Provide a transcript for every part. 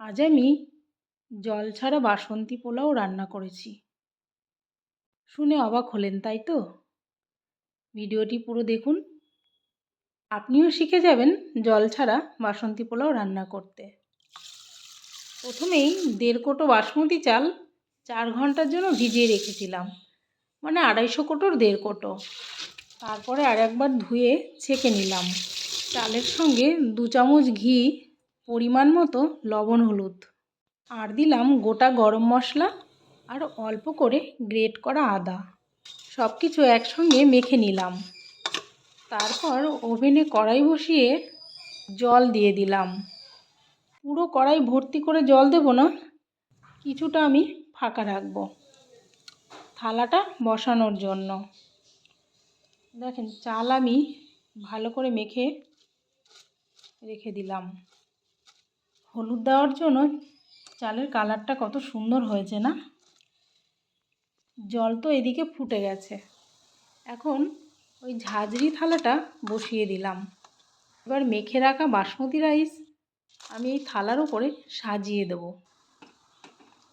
আজ আমি জল ছাড়া বাসন্তী পোলাও রান্না করেছি। শুনে অবাক হলেন, তাই তো? ভিডিওটি পুরো দেখুন। আপনিও শিখে যাবেন জল ছাড়া বাসন্তী পোলাও রান্না করতে। প্রথমেই দেড় কোটো বাসমতি চাল চার ঘণ্টার জন্য ভিজিয়ে রেখেছিলাম মানে আড়াইশো কোটোর দেড় কোটো। তারপরে আর একবার ধুয়ে ছেঁকে নিলাম। চালের সঙ্গে দু চামচ ঘি পরিমাণ মতো লবণ, হলুদ। আর দিলাম গোটা গরম মশলা আর অল্প করে গ্রেট করা আদা। সব কিছু একসঙ্গে মেখে নিলাম। তারপর ওভেনে কড়াই বসিয়ে জল দিয়ে দিলাম। পুরো কড়াই ভর্তি করে জল দেব না, কিছুটা আমি ফাঁকা রাখব থালাটা বসানোর জন্য। দেখেন, চাল আমি ভালো করে মেখে রেখে দিলাম। হলুদ দেওয়ার জন্য চালের কালারটা কত সুন্দর হয়েছে না? জল তো এদিকে ফুটে গেছে। এখন ওই ঝাঁঝরি থালাটা বসিয়ে দিলাম। এবার মেখে রাখা বাসমতি রাইস আমি এই থালার ওপরে সাজিয়ে দেব।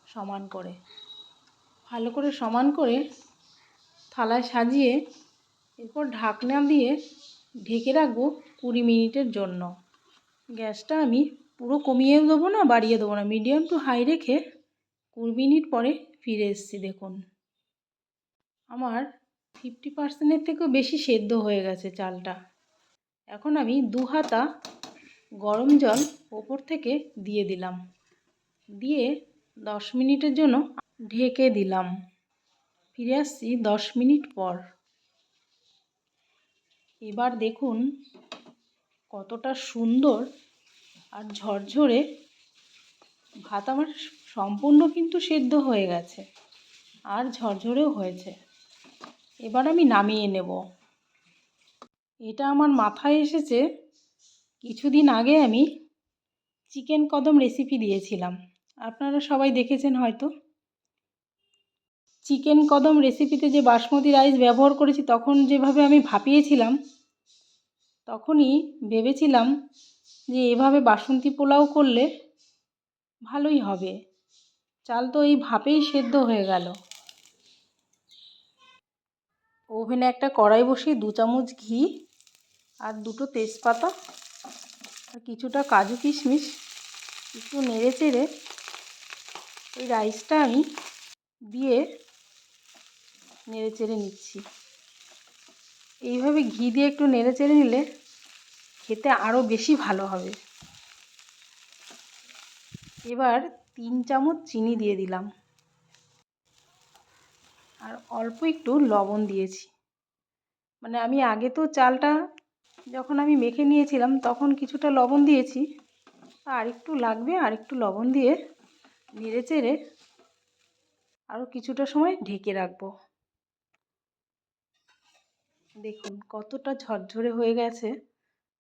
সমান করে। ভালো করে সমান করে থালায় সাজিয়ে এরপর ঢাকনা দিয়ে ঢেকে রাখব কুড়ি মিনিটের জন্য। গ্যাসটা আমি পুরো কমিয়েও দেবো না, বাড়িয়ে দেবো না। মিডিয়াম টু হাই রেখে কুড়ি মিনিট পরে ফিরে এসেছি, দেখুন। আমার ফিফটি পার্সেন্টের থেকেও বেশি সেদ্ধ হয়ে গেছে চালটা। এখন আমি দু হাতা গরম জল ওপর থেকে দিয়ে দিলাম। দিয়ে দশ মিনিটের জন্য ঢেকে দিলাম। ফিরে আসছি দশ মিনিট পর। এবার দেখুন কতটা সুন্দর আর ঝরঝরে ভাত আমার সম্পূর্ণ কিন্তু সেদ্ধ হয়ে গেছে। আর ঝরঝরেও হয়েছে। এবার আমি নামিয়ে নেব। এটা আমার মাথায় এসেছে, কিছুদিন আগে আমি চিকেন কদম রেসিপি দিয়েছিলাম। আপনারা সবাই দেখেছেন হয়তো। চিকেন কদম রেসিপিতে যে বাসমতি রাইস ব্যবহার করেছি, তখন যেভাবে আমি ভাপিয়েছিলাম, তখনই ভেবেছিলাম যে এভাবে বাসন্তী পোলাও করলে ভালোই হবে। চাল তো এই ভাপেই সেদ্ধ হয়ে গেল। ওভেনে একটা কড়াই বসিয়ে দু চামচ ঘি আর দুটো তেজপাতা আর কিছুটা কাজু কিশমিশ। একটু নেড়ে চেড়ে ওই রাইসটা আমি দিয়ে নেড়ে চেড়ে নিচ্ছি। এইভাবে ঘি দিয়ে একটু নেড়ে চেড়ে নিলে খেতে আরও বেশি ভালো হবে। এবার তিন চামচ চিনি দিয়ে দিলাম। আর অল্প একটু লবণ দিয়েছি। মানে আমি আগে তো চালটা যখন আমি মেখে নিয়েছিলাম তখন কিছুটা লবণ দিয়েছি। আর একটু লাগবে আর একটু লবণ দিয়ে নেড়ে চেড়ে আরও কিছুটা সময় ঢেকে রাখব। দেখুন কতটা ঝরঝরে হয়ে গেছে।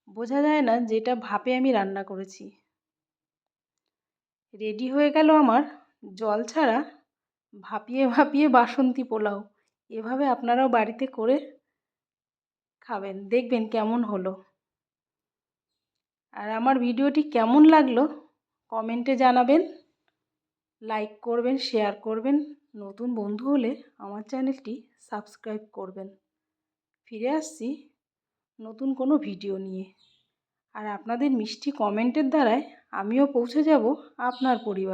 বোঝা যায় না যেটা ভাপে আমি রান্না করেছি। রেডি হয়ে গেল আমার জল ছাড়া ভাপিয়ে ভাপিয়ে বাসন্তী পোলাও। এভাবে আপনারাও বাড়িতে করে খাবেন, দেখবেন কেমন হলো। আর আমার ভিডিওটি কেমন লাগল কমেন্টে জানাবেন, লাইক করবেন, শেয়ার করবেন, নতুন বন্ধু হলে আমার চ্যানেলটি সাবস্ক্রাইব করবেন। ফিরে আসছি নতুন কোনো ভিডিও নিয়ে। আর আপনাদের মিষ্টি কমেন্টের দ্বারায় আমিও পৌঁছে যাব আপনার পরিবার